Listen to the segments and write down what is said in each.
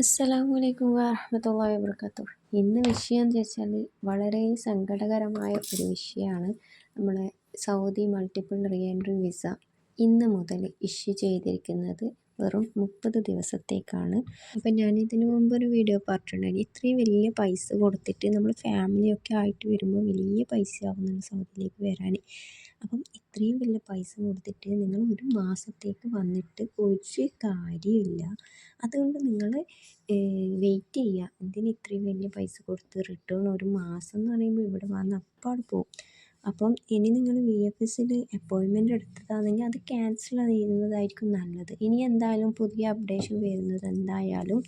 അസ്സലാമു അലൈക്കും വാഹമത്തല്ലാ വാബർക്കാത്തു ഇന്ന് വിഷയം എന്ന് വെച്ചാൽ വളരെ സങ്കടകരമായ ഒരു വിഷയമാണ്. നമ്മളെ Saudi multiple re entry visa ഇന്ന് മുതൽ ഇഷ്യൂ ചെയ്തിരിക്കുന്നത് വെറും മുപ്പത് ദിവസത്തേക്കാണ്. അപ്പം ഞാൻ ഇതിനു മുമ്പ് ഒരു വീഡിയോ പറഞ്ഞിട്ടുണ്ടായിരുന്നു. ഇത്രയും വലിയ പൈസ കൊടുത്തിട്ട് നമ്മൾ ഫാമിലിയൊക്കെ ആയിട്ട് വരുമ്പോൾ വലിയ പൈസ ആവുന്നുണ്ട് സൗദിയിലേക്ക് വരാൻ അപ്പം ഇത്രയും വലിയ പൈസ കൊടുത്തിട്ട് നിങ്ങൾ ഒരു മാസത്തേക്ക് വന്നിട്ട് ഒരു കാര്യമില്ല അതുകൊണ്ട് നിങ്ങൾ വെയിറ്റ് ചെയ്യുക. എന്തിന് ഇത്രയും വലിയ പൈസ കൊടുത്ത് റിട്ടേൺ ഒരു മാസം എന്ന് പറയുമ്പോൾ ഇവിടെ വന്ന് അപ്പാട് പോകും അപ്പം ഇനി നിങ്ങൾ വി എഫ് എസിൽ അപ്പോയിൻമെന്റ് എടുത്തതാണെങ്കിൽ അത് ക്യാൻസൽ ചെയ്യുന്നതായിരിക്കും നല്ലത്. ഇനി എന്തായാലും പുതിയ അപ്ഡേഷൻ വരുന്നത് എന്തായാലും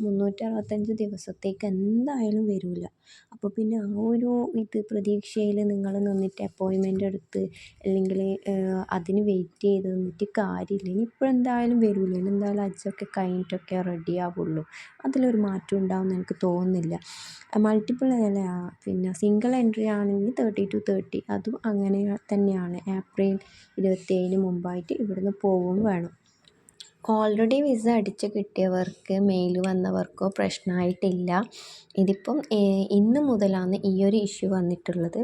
മുന്നൂറ്റി അറുപത്തഞ്ച് ദിവസത്തേക്ക് എന്തായാലും വരില്ല അപ്പോൾ പിന്നെ ആ ഒരു ഇത് പ്രതീക്ഷയിൽ നിങ്ങൾ നിന്നിട്ട് അപ്പോയിൻമെന്റ് എടുത്ത് അല്ലെങ്കിൽ അതിന് വെയിറ്റ് ചെയ്ത് നിന്നിട്ട് കാര്യമില്ല. ഇനി ഇപ്പോൾ എന്തായാലും വരില്ല ഇനി എന്തായാലും ഹജ്ജൊക്കെ കഴിഞ്ഞിട്ടൊക്കെ റെഡി ആവുള്ളൂ. അതിലൊരു മാറ്റം ഉണ്ടാവുമെന്ന് എനിക്ക് തോന്നുന്നില്ല. മൾട്ടിപ്പിൾ അല്ല? പിന്നെ സിംഗിൾ എൻട്രി ആണെങ്കിൽ തേർട്ടി ടു തേർട്ടി അതും അങ്ങനെ തന്നെയാണ്. ഏപ്രിൽ ഇരുപത്തേഴിന് മുമ്പായിട്ട് ഇവിടുന്ന് പോവുകയും വേണം. ഓൾറെഡി വിസ അടിച്ച് കിട്ടിയവർക്ക് മെയിൽ വന്നവർക്കോ പ്രശ്നമായിട്ടില്ല. ഇതിപ്പം ഇന്ന് മുതലാണ് ഈ ഒരു ഇഷ്യൂ വന്നിട്ടുള്ളത്.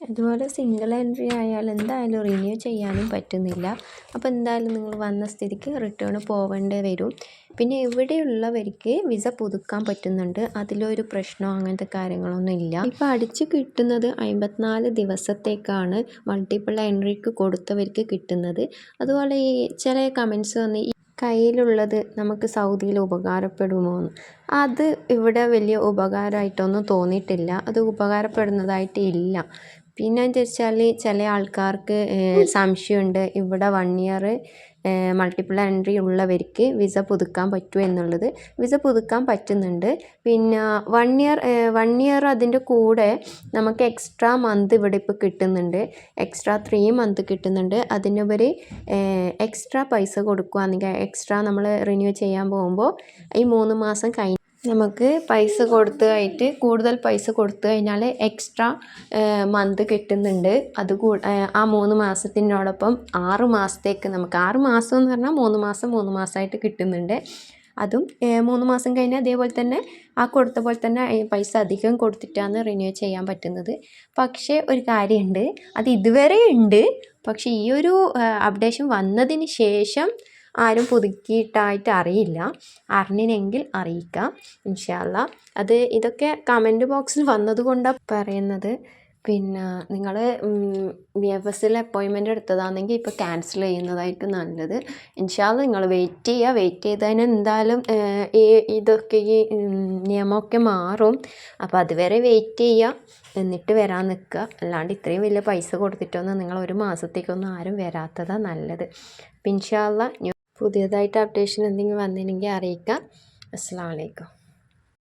അതുപോലെ സിംഗിൾ എൻട്രി ആയാൽ എന്തായാലും റിന്യൂ ചെയ്യാനും പറ്റുന്നില്ല. അപ്പോൾ എന്തായാലും നിങ്ങൾ വന്ന സ്ഥിതിക്ക് റിട്ടേൺ പോവേണ്ടി വരും. പിന്നെ ഇവിടെയുള്ളവർക്ക് വിസ പുതുക്കാൻ പറ്റുന്നുണ്ട്. അതിലൊരു പ്രശ്നമോ അങ്ങനത്തെ കാര്യങ്ങളൊന്നും ഇല്ല. ഇപ്പോൾ അടിച്ച് കിട്ടുന്നത് അമ്പത്തിനാല് ദിവസത്തേക്കാണ് മൾട്ടിപ്പിൾ എൻട്രിക്ക് കൊടുത്തവർക്ക് കിട്ടുന്നത്. അതുപോലെ ഈ ചില കമൻസ് വന്ന് കയ്യിലുള്ളത് നമുക്ക് സൗദിയിൽ ഉപകാരപ്പെടുമോ എന്ന്. അത് ഇവിടെ വലിയ ഉപകാരമായിട്ടൊന്നും തോന്നിയിട്ടില്ല. അത് ഉപകാരപ്പെടുന്നതായിട്ട് ഇല്ല. പിന്നെ എന്ന് വെച്ചാൽ ചില ആൾക്കാർക്ക് സംശയമുണ്ട്. ഇവിടെ വൺ ഇയർ മൾട്ടിപ്പിൾ എൻട്രി ഉള്ളവർക്ക് വിസ പുതുക്കാൻ പറ്റുമോ എന്നുള്ളത്. വിസ പുതുക്കാൻ പറ്റുന്നുണ്ട്. പിന്നെ വൺ ഇയർ വൺ ഇയർ അതിന്റെ കൂടെ നമുക്ക് എക്സ്ട്രാ മന്ത് ഇവിടെ ഇപ്പോൾ കിട്ടുന്നുണ്ട്. എക്സ്ട്രാ ത്രീ മന്ത് കിട്ടുന്നുണ്ട്. അതിനുപരി എക്സ്ട്രാ പൈസ കൊടുക്കുകയാണെങ്കിൽ എക്സ്ട്രാ നമ്മൾ റിന്യൂ ചെയ്യാൻ പോകുമ്പോൾ ഈ മൂന്ന് മാസം കഴിഞ്ഞ് നമുക്ക് പൈസ കൊടുത്തതായിട്ട് കൂടുതൽ പൈസ കൊടുത്തു കഴിഞ്ഞാൽ എക്സ്ട്രാ മന്ത് കിട്ടുന്നുണ്ട്. അത് ആ മൂന്ന് മാസത്തിനോടൊപ്പം ആറ് മാസത്തേക്ക് നമുക്ക് ആറ് മാസം എന്ന് പറഞ്ഞാൽ മൂന്ന് മാസം മൂന്ന് മാസമായിട്ട് കിട്ടുന്നുണ്ട്. അതും മൂന്ന് മാസം കഴിഞ്ഞാൽ അതേപോലെ തന്നെ ആ കൊടുത്ത പോലെ തന്നെ പൈസ അധികം കൊടുത്തിട്ടാണ് റിന്യൂ ചെയ്യാൻ പറ്റുന്നത്. പക്ഷേ ഒരു കാര്യമുണ്ട് അത് ഇതുവരെ ഉണ്ട്. പക്ഷേ ഈ ഒരു അപ്ഡേഷൻ വന്നതിന് ശേഷം ആരും പുതുക്കിയിട്ടായിട്ട് അറിയില്ല. അറിഞ്ഞിനെങ്കിൽ അറിയിക്കാം. ഇൻഷാല്ല അത് ഇതൊക്കെ കമന്റ് ബോക്സിൽ വന്നതുകൊണ്ടാണ് പറയുന്നത്. പിന്നെ നിങ്ങൾ ബി എഫ് എസ്സിൽ അപ്പോയിൻമെന്റ് എടുത്തതാണെങ്കിൽ ഇപ്പോൾ ക്യാൻസൽ ചെയ്യുന്നതായിരിക്കും നല്ലത് ഇൻഷാല്ല നിങ്ങൾ വെയിറ്റ് ചെയ്യുക വെയിറ്റ് ചെയ്തതിന് എന്തായാലും ഈ ഇതൊക്കെ ഈ നിയമമൊക്കെ മാറും. അപ്പോൾ അതുവരെ വെയിറ്റ് ചെയ്യുക എന്നിട്ട് വരാൻ നിൽക്കുക അല്ലാണ്ട് ഇത്രയും വലിയ പൈസ കൊടുത്തിട്ടൊന്നും നിങ്ങൾ ഒരു മാസത്തേക്കൊന്നും ആരും വരാത്തതാണ് നല്ലത്. അപ്പം ഇൻഷാല്ല പുതിയതായിട്ട് അപ്ഡേഷൻ എന്തെങ്കിലും വന്നിരുന്നെങ്കിൽ അറിയിക്കാം. അസ്സാം വലൈക്കും